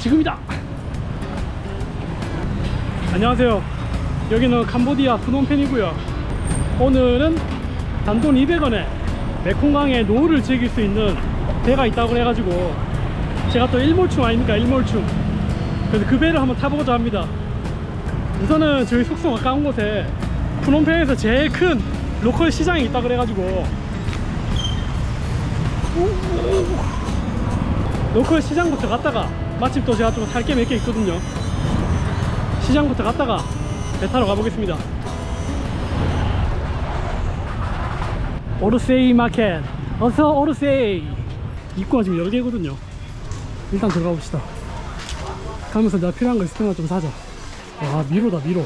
지금이다. 안녕하세요. 여기는 캄보디아 프놈펜이고요. 오늘은 단돈 200원에 메콩강의 노을을 즐길 수 있는 배가 있다고 해가지고 제가 또 일몰충 아닙니까 일몰충 그래서 그 배를 한번 타보고자 합니다 우선은 저희 숙소 가까운 곳에 프놈펜에서 제일 큰 로컬 시장이 있다 그래가지고 로컬 시장부터 갔다가 마침 또 제가 좀 살 게 몇 개 있거든요. 시장부터 갔다가 배 타러 가보겠습니다. 오르세이 마켓. 어서 오르세이. 입구가 지금 여러 개거든요. 일단 들어가 봅시다. 가면서 내가 필요한 거 때만 좀 사자. 와 미로다 미로.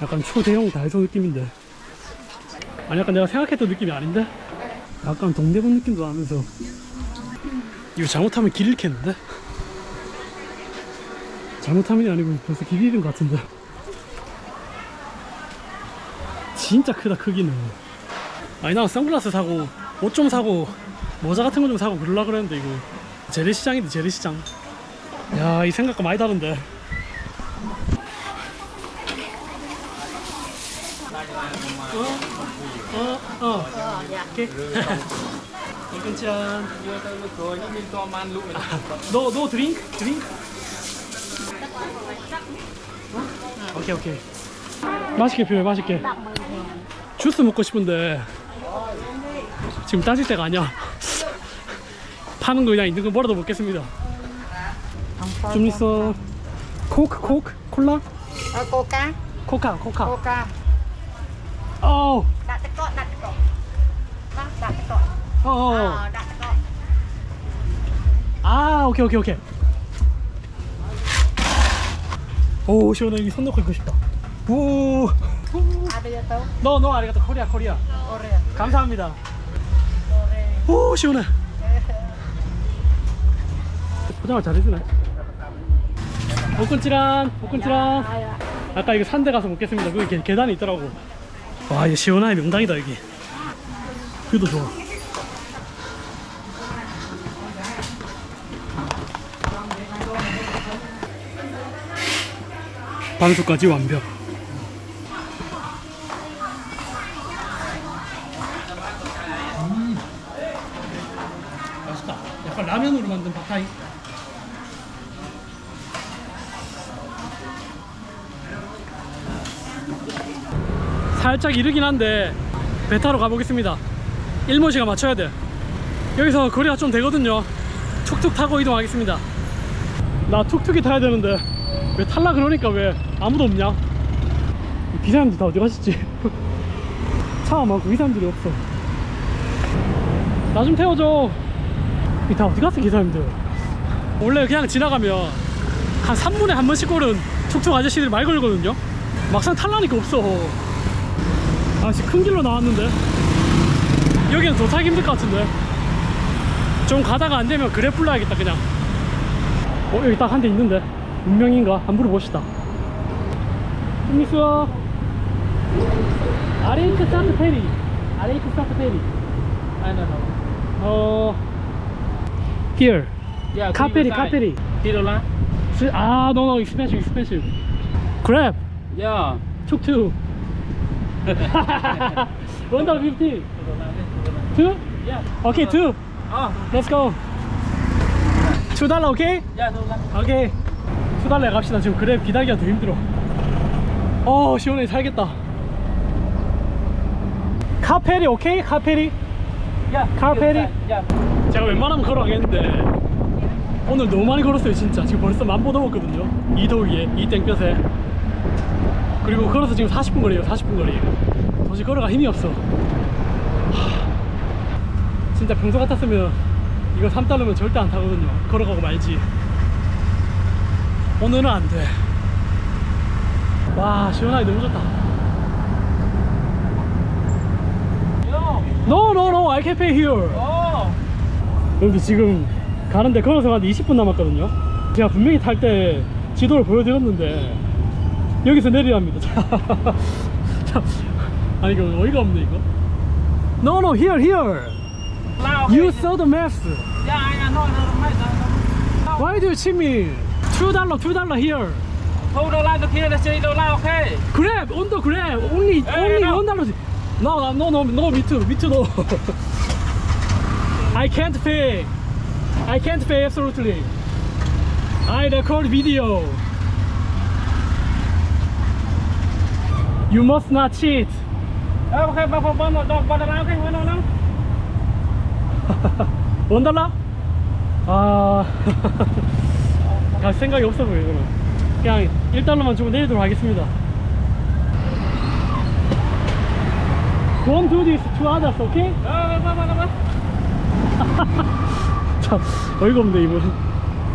약간 초대형 다이소 느낌인데. 아니 약간 내가 생각했던 느낌이 아닌데? 약간 동대문 느낌도 나면서 이거 잘못하면 길 잃겠는데? 잘못하면이 아니고 벌써 길 잃은 것 같은데 진짜 크다 크기는 아니 나 선글라스 사고 옷 좀 사고 모자 같은 거 좀 사고 그러려 그랬는데 이거 재래시장인데 재래시장 야 이 생각과 많이 다른데 어? 어? 어? 오케이 rồi. 너, 너 드링크? 드링크? 오케이 오케이. 맛있게 필요해 맛있게. 주스 먹고 싶은데 지금 따질 때가 아니야. 파는 거 그냥 있는 거 뭐라도 먹겠습니다. 좀 있어. 코크 코크 콜라? coca 코카? 코카 어우 đặt cái 어어. cái cọ 아 오케이 오케이 오케이. 오 시원해. 여기 손 놓고 있고 싶다. 오 à đưa tao 너, 너 아리가또. 코리아 코리아. Korea 감사합니다. 오 시원해. 포장을 잘해주네. Ai ạ? 아까 이거 산데 가서 먹겠습니다. 계, 계단이 있더라고. 와 이거 시원하게 명당이다 여기 뷰도 좋아 반숙까지 완벽. 음. 맛있다. 약간 라면으로 만든 팟타이. 살짝 이르긴 한데 배 타러 가보겠습니다. 일모시가 맞춰야 돼. 여기서 거리가 좀 되거든요. 툭툭 타고 이동하겠습니다. 나 툭툭이 타야 되는데 왜 탈라 그러니까 왜 아무도 없냐? 기사님들 다 어디 가셨지? 차가 많고 기사님들이 없어. 나 좀 태워줘. 이다 어디 갔어 기사님들? 원래 그냥 지나가면 한 3분에 한 번씩 오른 툭툭 아저씨들이 말 걸거든요? 막상 탈라니까 없어. 아씨 큰 길로 나왔는데? 여기는 도착 힘들 것 같은데? 좀 가다가 안 되면 그래 불러야겠다 그냥. 어 여기 딱 한 대 있는데? 운명인가? 한번 물어봅시다 미스와 아레이크 산트 페리 아레이크 산트 페리 I don't know. 어 here Yeah, 카페리 카페리? 스- 아 no no expensive expensive grab Yeah. 툭툭 원더 50 two Yeah. okay two Oh, let's go two 달러 오케이 yeah, Tirola. 오케이 수달래 갑시다 지금 그래 기다리기가 더 힘들어 어 시원해 살겠다. 카페리 오케이? 카페리? Yeah. Carperi? Yeah. 제가 웬만하면 걸어가겠는데. 오늘 너무 많이 걸었어요 진짜. 지금 벌써 만보 넘었거든요. 이 더위에 이 땡볕에. 그리고 걸어서 지금 40분 거리에요 40분 거리. 도저히 걸어가 힘이 없어. 하, 진짜 평소 같았으면 이거 3달러면 절대 안 타거든요. 걸어가고 말지. 오늘은 안돼 와 시원하게 너무 좋다. No no no I can pay here Oh. 여기 지금 가는데 걸어서 한 20분 남았거든요 제가 분명히 탈 때 지도를 보여드렸는데 여기서 내리랍니다 자, 아니 이거 어이가 없네 이거 No no here here. You saw the maps Yeah, I know. I know. Why do you cheat me? Two dollar, two dollar here. Honda line to here, let's okay? Grab, on the grab, only, hey, only no. Honda. No, no, no, no, me too, me too, no. I can't pay. I can't pay, absolutely. I record video. You must not cheat. Okay, but for one, dog, okay, one, no. 원 생각이 없어 보여 그냥 1달러만 주고 내리도록 하겠습니다. Don't do this to others, okay? 아, 아, 아, 참 어이가 없네 이분.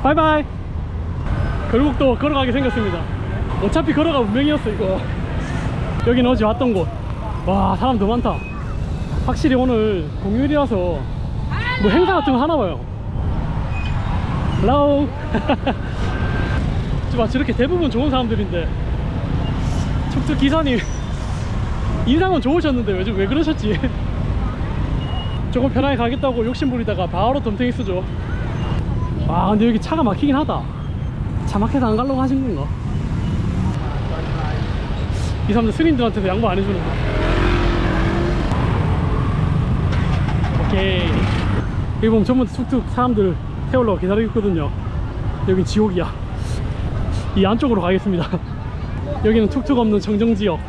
바이바이. 결국 또 걸어가게 생겼습니다. 어차피 걸어가 운명이었어 이거. 여기는 어제 왔던 곳와 사람 너무 많다. 확실히 오늘 공휴일이라서 뭐 행사 같은 거 하나 봐요. Hello 봐, 저렇게 대부분 좋은 사람들인데. 툭툭 기사님. 인상은 좋으셨는데 요즘 왜 그러셨지? 조금 편하게 가겠다고 욕심 부리다가 바로 덤탱이 쓰죠. 아, 근데 여기 차가 막히긴 하다. 차 막혀서 안 가려고 하신 건가? 이 사람들 스님들한테도 양보 안 해주는 거. 오케이. 여기 보면 전부 다 툭툭 사람들 태우려고 기다리고 있거든요. 여긴 지옥이야. 이 안쪽으로 가겠습니다. 여기는 툭툭 없는 정정지역.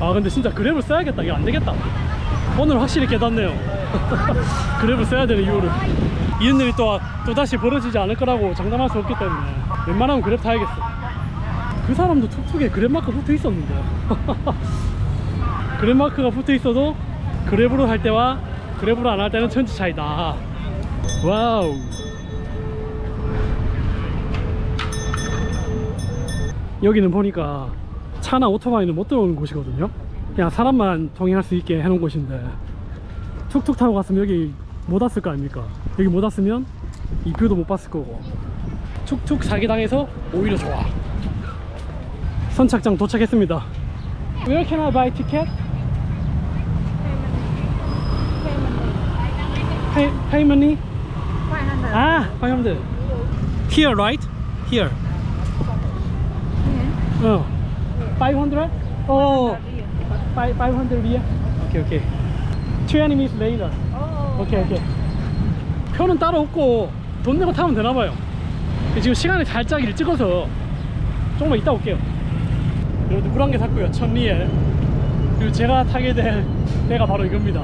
아, 근데 진짜 그랩을 써야겠다. 이거 안 되겠다. 오늘 확실히 깨닫네요. 그랩을 써야 되는 이유를. 이런 일이 또, 또 다시 벌어지지 않을 거라고 장담할 수 없기 때문에 웬만하면 그랩 타야겠어. 그 사람도 툭툭에 그랩 마크 붙어 있었는데. 그랩 마크가 붙어 있어도 그랩으로 할 때와 그랩으로 안 할 때는 천지 차이다. 와우. 여기는 보니까 차나 오토바이는 못 들어오는 곳이거든요. 그냥 사람만 통행할 수 있게 해놓은 곳인데 툭툭 타고 갔으면 여기 못 왔을 거 아닙니까? 여기 못 왔으면 이 뷰도 못 봤을 거고 툭툭 사기당해서 오히려 좋아. 선착장 도착했습니다. Where can I buy ticket? Pay, pay money? 500 Ah, 500. Here, right? Here. 어. 500? 어. 500 here? 오케이, 오케이. 20 minutes later. Oh 오케이, 오케이. 표는 따로 없고 돈 내고 타면 되나 봐요. 지금 시간이 살짝 일찍어서 조금만 이따 올게요. 그리고 누구랑 게 샀고요. 천리에. 그리고 제가 타게 될 배가 바로 이겁니다.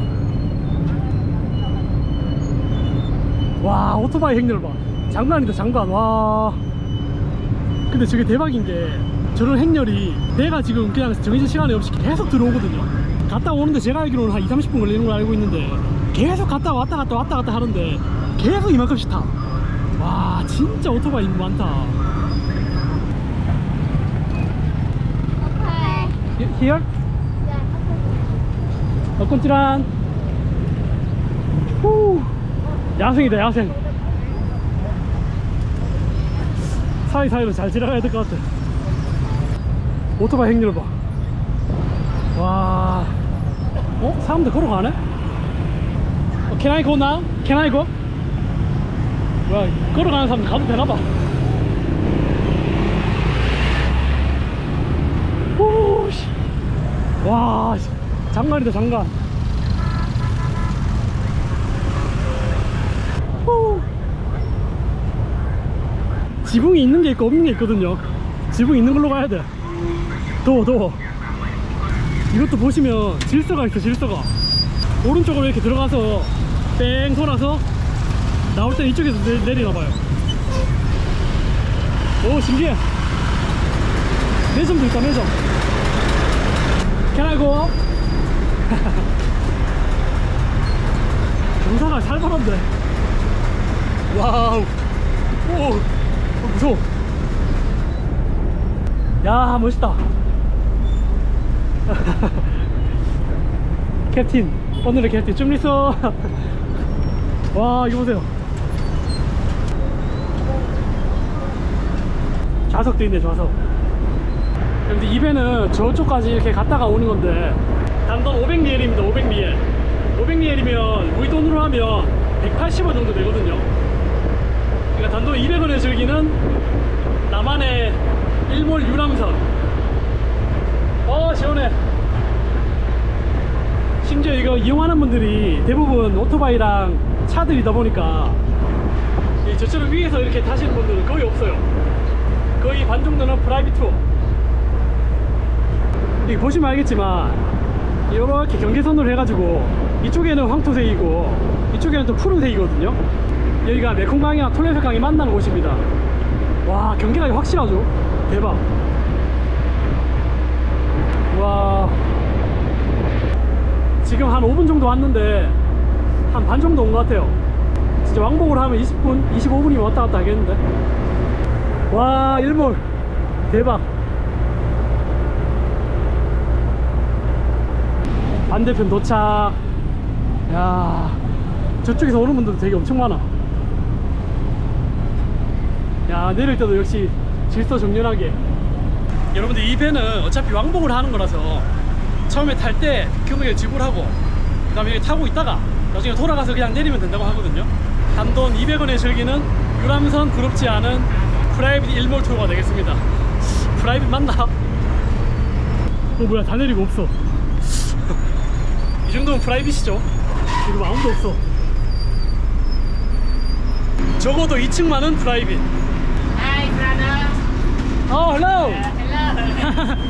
와 오토바이 행렬 봐 장난이다 장난 와 근데 저게 대박인 게 저런 행렬이 배가 지금 그냥 정해진 시간이 없이 계속 들어오거든요. 갔다 오는데 제가 알기로는 한 2, 30분 걸리는 걸 알고 있는데 계속 갔다 왔다 갔다 왔다 갔다 하는데 계속 이만큼씩 타 와 진짜 오토바이 많다. Okay Here? 어, 꼼지란. 후. 야생이다 야생. 사이사이로 잘 지나가야 될 것 같아 오토바이 행렬 봐 와 어? 사람들 걸어가네? 어, Can I go now? Can I go? 뭐야 걸어가는 사람들 가도 되나봐 와 씨, 장관이다 장관 후. 지붕이 있는 게 있고 없는 게 있거든요 지붕 있는 걸로 가야 돼 더워 더워 이것도 보시면 질서가 있어 질서가. 오른쪽으로 이렇게 들어가서 뺑 돌아서 나올 때 이쪽에서 내, 내리나 봐요. 오 신기해. 매점도 있다 매점. Up? 경사가 살벌한데 와우. 오 어, 무서워. 야 멋있다 캡틴 오늘의 캡틴 좀 있어. 와 이거 보세요. 좌석도 있네 좌석. 근데 이 배는 저쪽까지 이렇게 갔다가 오는 건데. 단돈 500리엘입니다 500리엘. 500리엘이면 우리 돈으로 하면 180원 정도 되거든요. 그러니까 단돈 200원에 즐기는 나만의 일몰 유람선. 어 시원해. 심지어 이거 이용하는 분들이 대부분 오토바이랑 차들이다 보니까 이 저처럼 위에서 이렇게 타시는 분들은 거의 없어요. 거의 반 정도는 프라이빗 투어. 이 보시면 알겠지만 이렇게 경계선으로 해가지고 이쪽에는 황토색이고 이쪽에는 또 푸른색이거든요. 여기가 메콩강이랑 톨레색강이 만나는 곳입니다. 와 경계가 확실하죠? 대박. 와 지금 한 5분 정도 왔는데 한 반 정도 온 것 같아요. 진짜 왕복으로 하면 20분, 25분이면 왔다 갔다 하겠는데. 와 일몰 대박. 반대편 도착. 야 저쪽에서 오는 분들도 되게 엄청 많아. 야 내릴 때도 역시 질서 정연하게. 여러분들 이 배는 어차피 왕복을 하는 거라서 처음에 탈 때 금액을 지불하고 그 다음에 타고 있다가 나중에 돌아가서 그냥 내리면 된다고 하거든요 단돈 200원에 즐기는 유람선 부럽지 않은 프라이빗 일몰 투어가 되겠습니다 프라이빗 맞나? 어 뭐야 다 내리고 없어 이 정도면 프라이빗이죠 지금 아무도 없어 적어도 2층만은 프라이빗 Hi, brother. 어 헬로 Hello.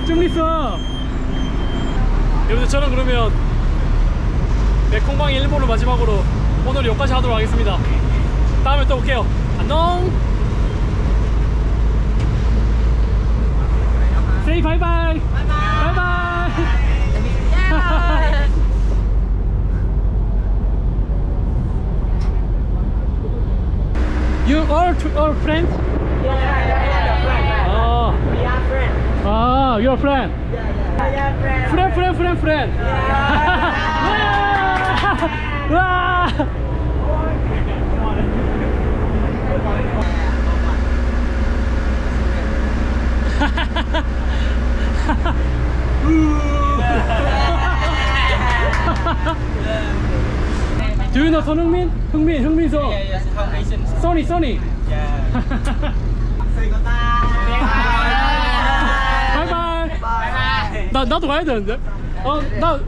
좀 있어. 여러분들 저는 그러면 메콩방 일본을 마지막으로 오늘 여기까지 하도록 하겠습니다. 다음에 또 올게요. 안녕. Say bye bye. Bye bye. Yeah. You are to our friend? 아, We are friends. 아, your friend. We are friends. friend, friend, friend, friend. 와! 와! Do you know 손흥민? 흥민, 흥민서. Yes, how recent? 써니, 써니. Yeah. 나 나도 가야 되는데. 어, 나